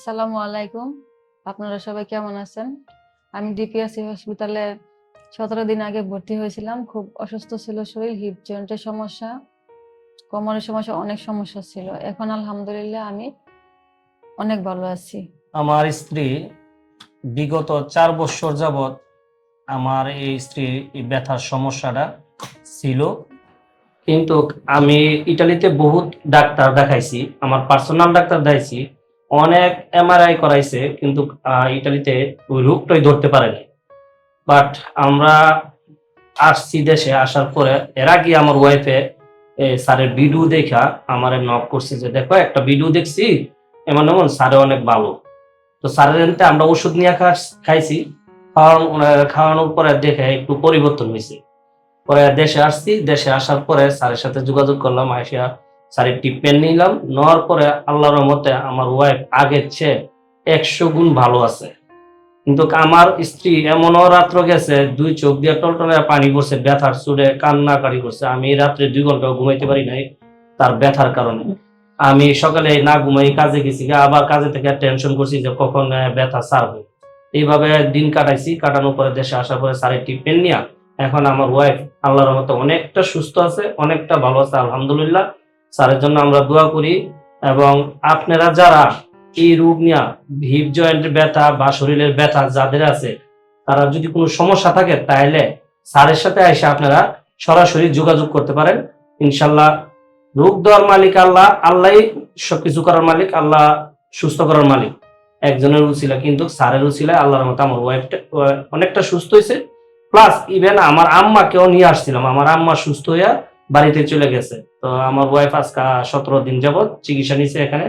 আসসালামু আলাইকুম। আপনারা সবাই কেমন আছেন? আমি ডিপিএসসি হসপিটালে সতেরো দিন আগে ভর্তি হয়েছিলাম। খুব অসুস্থ ছিল শরীর হিপ জয়েন্টের সমস্যা, কোমরের সমস্যা, অনেক সমস্যা ছিল। এখন আলহামদুলিল্লাহ আমি অনেক ভালো আছি। আমার স্ত্রী বিগত চার বছর যাবৎ আমার এই স্ত্রীর ব্যথার সমস্যাটা ছিল। কিন্তু আমি ইটালিতে বহুত ডাক্তার দেখাইছি, আমার পার্সোনাল ডাক্তার দেখাইছি। অনেক এমআরআই করাইছে, কিন্তু ইটালিতে ওই রোগটাই ধরতে পারেনি। বাট আমরা আসছি দেশে, আসার পরে, এর আগে আমার ওয়াইফে স্যারের ভিডিও দেখা, আমার নক করছে যে, দেখো, একটা ভিডিও দেখছি, এমন এমন, স্যারে অনেক ভালো। তো স্যারের এনতে আমরা ওষুধ নিয়ে খাইছি, খাওয়ানো খাওয়ানোর পরে দেখে একটু পরিবর্তন হয়েছে পরে দেশে আসছি, দেশে আসার পরে স্যারের সাথে যোগাযোগ করলাম আসিয়া স্যারের ট্রিটমেন্ট নিলাম, নেওয়ার পরে আল্লাহর রহমতে আমার ওয়াইফ আগের চেয়ে একশো গুণ ভালো আছে। কিন্তু আমার স্ত্রী এমনও রাত্র গেছে, দুই চোখ দিয়ে টলটলে পানি পড়ছে, ব্যথার চুড়ে কান্নাকারি করছে। আমি রাত্রে দুই ঘণ্টা ঘুমাইতে পারি নাই তার ব্যথার কারণে। আমি সকালে না ঘুমাই, কাজে গেছি, আবার কাজে থেকে টেনশন করছি যে কখন ব্যথা সারবে এইভাবে দিন কাটাইছি, কাটানোর পরে দেশে আসার পরে স্যারের ট্রিটমেন্ট নিয়া, এখন আমার ওয়াইফ আল্লাহর মতো অনেকটা সুস্থ আছে, অনেকটা ভালো আছে, আলহামদুলিল্লাহ। স্যারের জন্য আমরা দোয়া করি এবং আপনারা যারা এই রোগ নিয়ে হিপ জয়েন্টের ব্যথা বা শরীরের ব্যথা যাদের আছে, তারা যদি কোনো সমস্যা থাকে, তাহলে স্যারের সাথে এসে আপনারা সরাসরি যোগাযোগ করতে পারেন। ইনশাল্লাহ রোগ দেওয়ার মালিক আল্লাহ আল্লাহ সবকিছু করার মালিক, আল্লাহ সুস্থ করার মালিক। একজনের উচিলা কিন্তু স্যারের উচিলা আল্লাহর মতো আমার ওয়াইফটা অনেকটা সুস্থ হয়েছে প্লাস ইভেন আমার আম্মাকেও নিয়ে আসছিলাম, আমার আম্মা সুস্থ হইয়া বাড়িতে চলে গেছে। তো আমার ওয়াইফ আজকে সতেরো দিন যাবত চিকিৎসা নিছে এখানে।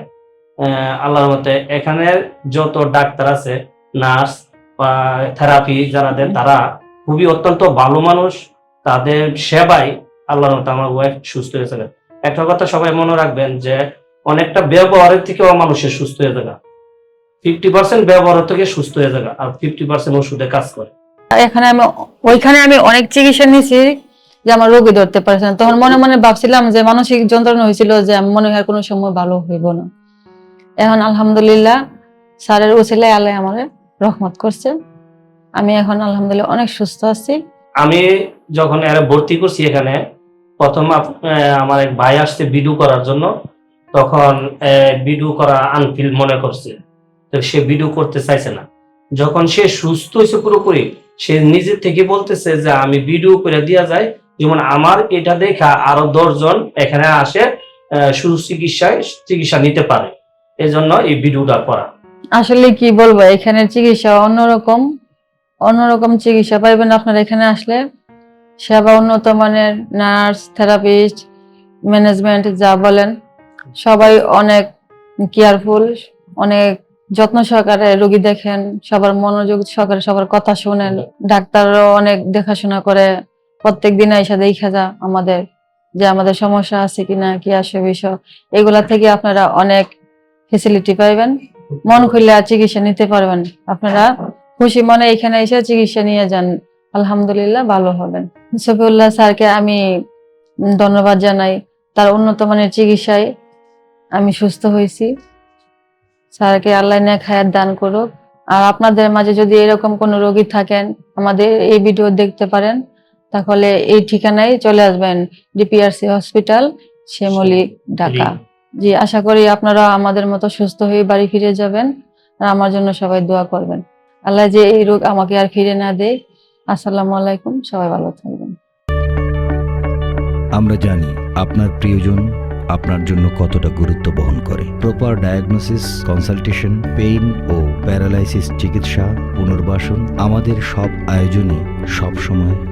আল্লাহর মতে এখানে যত ডাক্তার আছে, নার্স বা থেরাপি যারা দেন, তারা খুবই অত্যন্ত ভালো মানুষ। তাদের সেবায় আল্লাহর মতে আমার ওয়াইফ সুস্থ হয়েছে একটা কথা সবাই মনে রাখবেন যে, অনেকটা ব্যবহারের থেকেও মানুষের সুস্থ হয়ে যাবে। ফিফটি পার্সেন্ট ব্যবহারের থেকে সুস্থ হয়ে যাবে আর ফিফটি পার্সেন্ট ওষুধে কাজ করে। এখানে আমি, ওইখানে আমি অনেক চিকিৎসা নিয়েছি। যে আমার রোগী ধরতে পারছে না। তখন মনে মনে ভাবছিলাম যে মানসিক যন্ত্রণা হয়েছিল যে আমি মনে হয় কোনো সময় ভালো হইব না। এখন আলহামদুলিল্লাহ স্যারের উচিলায় আল্লাহ আমার রহমত করছে। আমি এখন আলহামদুলিল্লাহ অনেক সুস্থ আছি। আমি যখন এরা ভর্তি করছি এখানে, প্রথম আমার এক ভাই আসছে বিডু করার জন্য। তখন বিডু করা আনফিল মনে করছে। তো সে বিডু করতে চাইছে না। যখন সে সুস্থ হয়েছে পুরোপুরি, সে নিজের থেকে বলতেছে যে আমি বিডু করে দিয়া যায় যেমন আমার এটা দেখা আরও দশজন এখানে আসে আহ, চিকিৎসায় চিকিৎসা নিতে পারে। এই জন্য এই বিডুটা করা। আসলে কি বলব এখানের চিকিৎসা অন্যরকম অন্যরকম চিকিৎসা পাইবেন আপনারা এখানে আসলে। সেবা উন্নত মানের নার্স থেরাপিস্ট ম্যানেজমেন্ট যা বলেন সবাই অনেক কেয়ারফুল অনেক যত্ন সহকারে রোগী দেখেন সবার মনোযোগ সহকারে সবার কথা শোনেন ডাক্তারও অনেক দেখাশোনা করে প্রত্যেক দিন এসে দেখা যা আমাদের, যে আমাদের সমস্যা আছে কিনা, কি আসে বিষয়, এগুলা থেকে আপনারা অনেক ফেসিলিটি পাইবেন। মন খুলে চিকিৎসা নিতে পারবেন। আপনারা খুশি মনে এখানে এসে চিকিৎসা নিয়ে যান। আলহামদুলিল্লাহ ভালো হবেন। সফিউল্লাহ স্যারকে আমি ধন্যবাদ জানাই। তার উন্নত মানের চিকিৎসায় আমি সুস্থ হয়েছি। স্যারকে আল্লাহ নেক হায়াত দান করুক। আর আপনাদের মাঝে যদি এরকম কোনো রোগী থাকেন, আমাদের এই ভিডিও দেখতে পারেন। তাহলে এই ঠিকানায় চলে আসবেন ডিপিআরসি হসপিটাল শ্যামলী ঢাকা। জি আশা করি আপনারা আমাদের মতো সুস্থ হয়ে বাড়ি ফিরে যাবেন। আর আমার জন্য সবাই দোয়া করবেন। আল্লাহ যে এই রোগ আমাকে আর ফিরে না দেয়। আসসালামু আলাইকুম সবাই ভালো থাকবেন। আমরা জানি আপনার প্রিয়জন আপনার জন্য কতটা গুরুত্ব বহন করে। প্রপার ডায়াগনোসিস কনসালটেশন পেইন ও প্যারালাইসিস চিকিৎসা পুনর্বাসন আমাদের সব আয়োজনে সব সময়